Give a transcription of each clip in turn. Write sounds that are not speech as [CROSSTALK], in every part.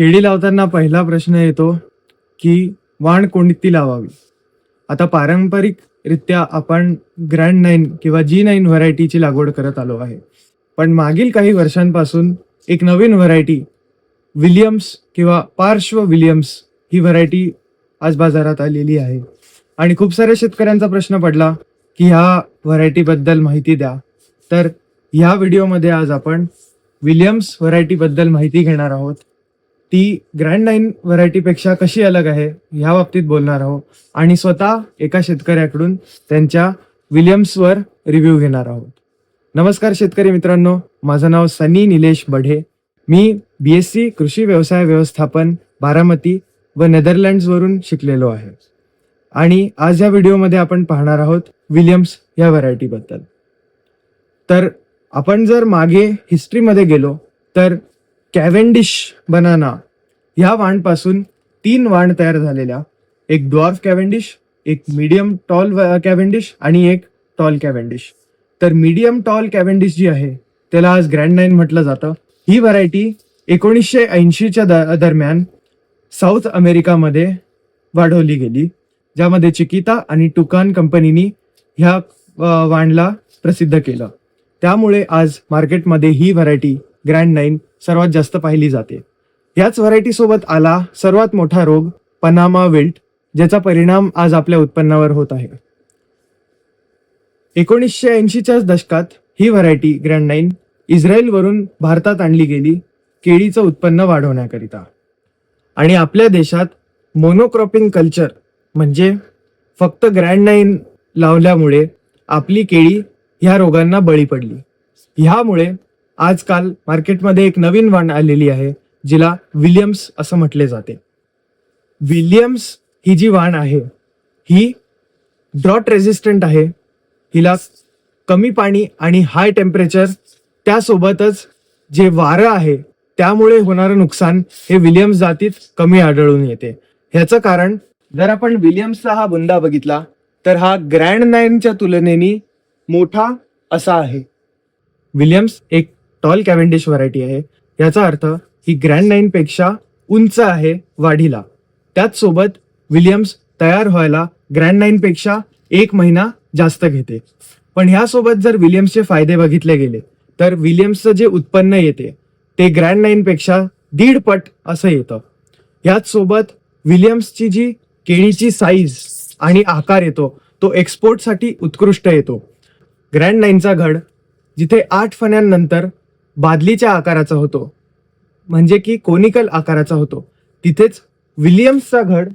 केळी लावताना पहिला प्रश्न येतो की वाण कोणती लावावी? आता पारंपरिकरित्या आपण ग्रँड नाईन किंवा जी नाईन व्हरायटीची लागवड करत आलो आहे. पण मागील काही वर्षांपासून एक नवीन व्हरायटी विलियम्स किंवा पार्श्व विलियम्स ही व्हरायटी आज बाजारात आलेली आहे. आणि खूप साऱ्या शेतकऱ्यांचा प्रश्न पडला की ह्या व्हरायटीबद्दल माहिती द्या. तर ह्या व्हिडिओमध्ये आज आपण विलियम्स व्हरायटीबद्दल माहिती घेणार आहोत. ती ग्रँड नाईन व्हरायटीपेक्षा कशी अलग आहे ह्या बाबतीत बोलणार आहोत. आणि स्वतः एका शेतकऱ्याकडून त्यांच्या विलियम्सवर रिव्ह्यू घेणार आहोत. नमस्कार शेतकरी मित्रांनो माझं नाव सनी निलेश बढे. मी बी एस सी कृषी व्यवसाय व्यवस्थापन बारामती व नेदरलँड्सवरून शिकलेलो आहे. आणि आज या व्हिडिओमध्ये आपण पाहणार आहोत विलियम्स या व्हरायटीबद्दल तर आपण जर मागे हिस्ट्रीमध्ये गेलो तर कॅव्हेंडिश बनाना ह्या वाणपासून तीन वाण तयार झालेल्या. एक ड्वॉर्फ कॅव्हेंडिश एक मीडियम टॉल कॅव्हेंडिश आणि एक टॉल कॅव्हेंडिश तर मीडियम टॉल कॅव्हेंडिश जी आहे त्याला आज ग्रँड नाईन म्हटलं जातं. ही व्हरायटी एकोणीसशे ऐंशीच्या द दरम्यान साऊथ अमेरिकामध्ये वाढवली गेली ज्यामध्ये चिकिता आणि टुकान कंपनीनी ह्या uh, वाणला प्रसिद्ध केलं. त्यामुळे आज मार्केटमध्ये ही व्हरायटी ग्रँड नाईन सर्वात जास्त पाहिली जाते. याच व्हरायटी सोबत आला सर्वात मोठा रोग पनामा विल्ट ज्याचा परिणाम आज आपल्या उत्पन्नावर होत आहे. एकोणीसशे ऐंशीच्या दशकात ही व्हरायटी ग्रँड नाईन इस्रायलवरून भारतात आणली गेली केळीचं उत्पन्न वाढवण्याकरिता. आणि आपल्या देशात मोनोक्रॉपिंग कल्चर म्हणजे फक्त ग्रँड नाईन लावल्यामुळे आपली केळी ह्या रोगांना बळी पडली. ह्यामुळे आजकाल मार्केटमध्ये एक नवीन वाण आलेली आहे जिला विलियम्स असं म्हटले जाते. विलियम्स ही जी वाण आहे ही ड्रॉट रेझिस्टंट आहे. हिला कमी पाणी आणि हाय टेम्परेचर त्यासोबतच जे वारं आहे त्यामुळे होणारं नुकसान हे विलियम्स जातीत कमी आढळून येते. ह्याचं कारण जर आपण विलियम्सचा हा बुंदा बघितला तर हा ग्रँड नाईनच्या तुलनेने मोठा असा आहे. विलियम्स एक टॉल कॅव्हेंडिश व्हरायटी आहे. याचा अर्थ ही ग्रँड नाईनपेक्षा उंच आहे वाढीला. त्याच सोबत विलियम्स तयार व्हायला ग्रँड नाईन पेक्षा एक महिना जास्त घेते. पण ह्यासोबत जर विलियम्सचे फायदे बघितले गेले तर विलियम्सचं जे उत्पन्न येते ते ग्रँड नाईन पेक्षा दीड पट असं येतं. याच सोबत विलियम्सची जी केळीची साईज आणि आकार येतो तो एक्सपोर्टसाठी उत्कृष्ट येतो. ग्रँड नाईनचा घड जिथे आठ फण्यांनंतर बादलीच्या आकाराचा होतो म्हणजे की कोनिकल आकाराचा होतो. तिथेच विलियम्सचा घड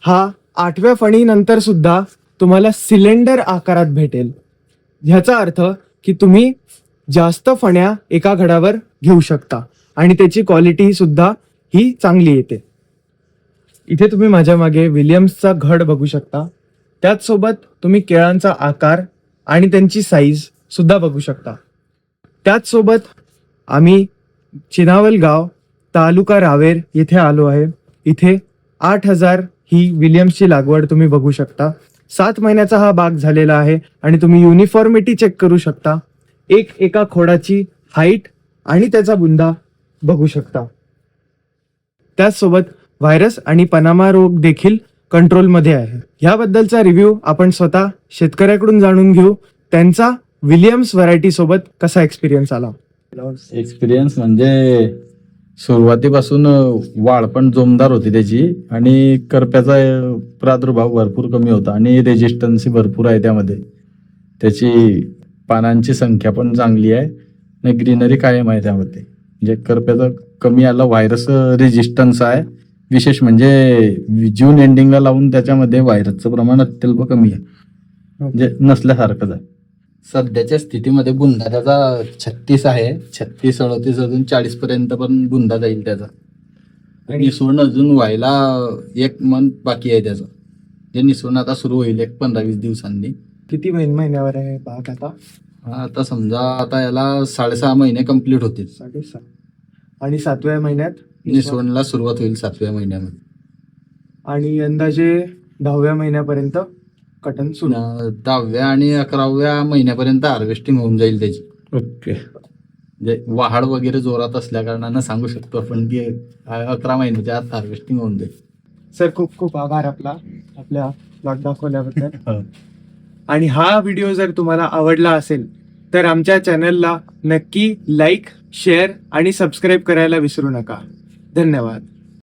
हा आठव्या फणीनंतर सुद्धा तुम्हाला सिलेंडर आकारात भेटेल. ह्याचा अर्थ की तुम्ही जास्त फण्या एका घडावर घेऊ शकता आणि त्याची क्वालिटी सुद्धा ही चांगली येते. इथे तुम्ही माझ्या मागे विलियम्सचा घड बघू शकता. त्याचसोबत तुम्ही केळांचा आकार आणि त्यांची साईज सुद्धा बघू शकता. त्याचसोबत आम्ही चिनावल गाव तालुका रावेर येथे आलो आहे. इथे आठ हजार ही विलियम्सची लागवड तुम्ही बघू शकता. सात महिन्याचा हा बाग झालेला आहे आणि तुम्ही युनिफॉर्मिटी चेक करू शकता. एक एका खोडाची हाईट आणि त्याचा बुंदा बघू शकता. त्याचसोबत व्हायरस आणि पनामा रोग देखील कंट्रोलमध्ये आहे. ह्याबद्दलचा रिव्ह्यू आपण स्वतः शेतकऱ्याकडून जाणून घेऊ. त्यांचा विलियम्स व्हरायटी सोबत कसा एक्सपिरियन्स आला? एक्सपिरियन्स म्हणजे सुरुवातीपासून वाढ पण जोमदार होती त्याची आणि करप्याचा प्रादुर्भाव भरपूर कमी होता आणि रेजिस्टन्सी भरपूर आहे त्यामध्ये. त्याची पानांची संख्या पण चांगली आहे आणि ग्रीनरी कायम आहे त्यामध्ये. म्हणजे करप्याचा कमी आला व्हायरस रेजिस्टन्स आहे. विशेष म्हणजे जून एंडिंगला लावून त्याच्यामध्ये व्हायरसचं प्रमाण अत्यल्प कमी आहे. म्हणजे नसल्यासारखंच आहे सध्याच्या स्थितीमध्ये बुंदा त्याचा छत्तीस आहे. छत्तीस अडतीस अजून चाळीस पर्यंत पण बुंदा जाईल त्याचा. आणि- निसवण अजून व्हायला एक मंथ बाकी आहे त्याचं. जे निसवण आता सुरू होईल एक पंधरा वीस दिवसांनी. किती महिन महिन्यावर आहे बाग आता? आता समजा आता याला साडेसहा महिने कंप्लीट होतील. साडेसहा. आणि सातव्या महिन्यात? निसवणला सुरुवात होईल सातव्या महिन्यामध्ये. आणि अंदाजे दहाव्या महिन्यापर्यंत? कटन सुरू न- दहाव्या आणि अकराव्या महिन्यापर्यंत हार्वेस्टिंग होऊन जाईल त्याची. ओके. म्हणजे वहाड वगैरे जोरात असल्या कारणानं सांगू शकतो आपण की अकरा महिन्याच्या आत हार्वेस्टिंग होऊन जाईल. सर खूप खूप आभार आपला आपल्या प्लॉट दाखवल्याबद्दल. [LAUGHS] आणि हा व्हिडिओ जर तुम्हाला आवडला असेल तर आमच्या चॅनलला नक्की लाईक शेअर आणि सबस्क्राईब करायला विसरू नका. धन्यवाद.